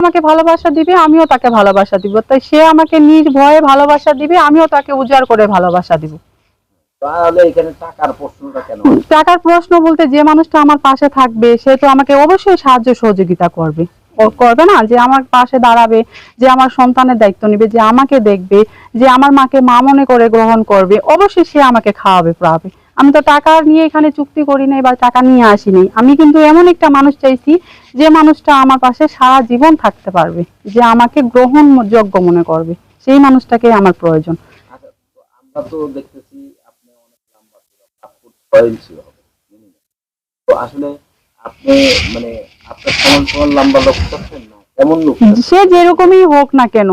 আমাকে ভালোবাসা দিবে আমিও তাকে ভালোবাসা দিব। তাই সে আমাকে নিজ ভয়ে ভালোবাসা দিবে আমিও তাকে উজাড় করে ভালোবাসা দিব। টাকার প্রশ্ন বলতে যে মানুষটা আমার পাশে থাকবে সে তো আমাকে অবশ্যই সাহায্য সহযোগিতা করবে। করবে না যে আমার পাশে দাঁড়াবে যে আমার সন্তানের দায়িত্ব নেবে যে আমাকে দেখবে যে আমার মাকে মা মনে করে গ্রহণ করবে অবশ্যই সে আমাকে খাওয়াবে পড়াবে। আমি তো টাকা নিয়ে এখানে চুক্তি করি নাই বা টাকা নিয়ে আসিনি আমি কিন্তু এমন একটা মানুষ চাইছি যে মানুষটা আমার পাশে সারা জীবন থাকতে পারবে যে আমাকে গ্রহণযোগ্য মনে করবে। সেই মানুষটাকে আমার প্রয়োজন। আমরা তো দেখতেছি আপনি অনেক লম্বা ছিল পাঁচ ফুট ছয় ইঞ্চি হবে minimum। তো আসলে আপনি মানে আপনার সমান সমান লম্বা লোক না? কেমন লোক সে যেরকমই হোক না কেন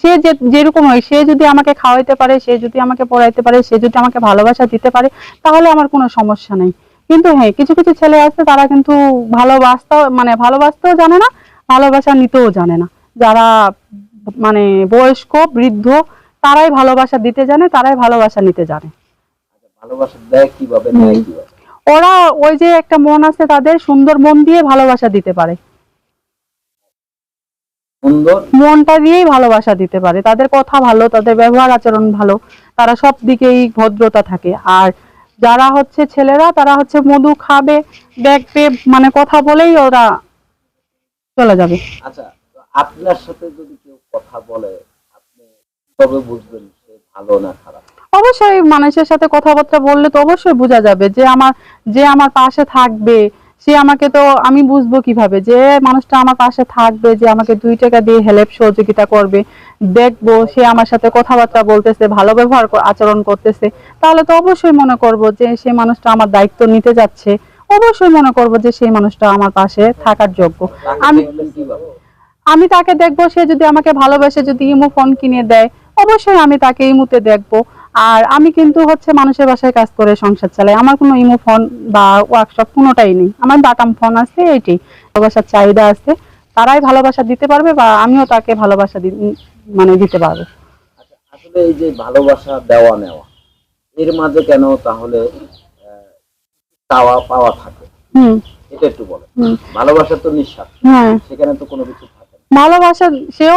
সে যে যেরকম হয় সে যদি আমাকে খাওয়াইতে পারে সে যদি আমাকে পড়াইতে পারে সে যদি আমাকে ভালোবাসা দিতে পারে তাহলে আমার কোনো সমস্যা নেই। কিন্তু হ্যাঁ কিছু কিছু ছেলে আছে তারা কিন্তু ভালোবাসতেও মানে ভালোবাসতেও জানে না ভালোবাসা নিতেও জানে না। যারা মানে বয়স্ক বৃদ্ধ তারাই ভালোবাসা দিতে জানে তারাই ভালোবাসা নিতে জানে। আচ্ছা, ভালোবাসা দেয় কীভাবে? ওরা ওই যে একটা মন আছে তাদের সুন্দর মন দিয়ে ভালোবাসা দিতে পারে। সুন্দর। মনটা দিয়েই ভালোবাসা দিতে পারে। তাদের কথা ভালো তাদের ব্যবহার আচরণ ভালো তারা সব দিকেই ভদ্রতা থাকে। আর যারা হচ্ছে ছেলেরা তারা হচ্ছে মধু খাবে দেখবে মানে কথা বলেই ওরা চলে যাবে। আচ্ছা আপনার সাথে যদি কেউ কথা বলে আপনি তবে বুঝবেন সে ভালো না খারাপ? অবশ্যই মানুষের সাথে কথাবার্তা বললে তো অবশ্যই বোঝা যাবে যে আমার যে আমার পাশে থাকবে সে আমাকে তো আমি বুঝব কীভাবে যে মানুষটা আমার পাশে থাকবে যে আমাকে দুই টাকা দিয়ে হেল্প সহযোগিতা করবে। দেখব সে আমার সাথে কথাবার্তা বলতেছে ভালো ব্যবহার আচরণ করতেছে। তাহলে তো অবশ্যই মনে করব যে সে মানুষটা আমার দায়িত্ব নিতে যাচ্ছে। অবশ্যই মনে করব যে সেই মানুষটা আমার পাশে থাকার যোগ্য। আমি আমি তাকে দেখব সে যদি আমাকে ভালোবেসে যদি ইমো ফোন কিনে দেয় অবশ্যই আমি তাকে ইমুতে দেখব। আর আমি কিন্তু হচ্ছে মানুষের বাসায় কাজ করে সংসার চালাই। আমার কোনো ইমো ফোন বা ওয়ার্কশপ কোনোটাই নেই। আমার বাটাম ফোন আছে এইটি ভালোবাসার চাহিদা আছে। তারাই ভালোবাসা দিতে পারবে বা আমিও তাকে ভালোবাসা মানে দিতে পারব। আচ্ছা আসলে এই যে ভালোবাসা দেওয়া নেওয়া এর মাঝে কেন তাহলে চাওয়া পাওয়া থাকে? হুম। এটা একটু বলে ভালোবাসা তো নিঃশ্বাস হ্যাঁ। সেখানে তো কোনো কিছু থাকে ভালোবাসা সেও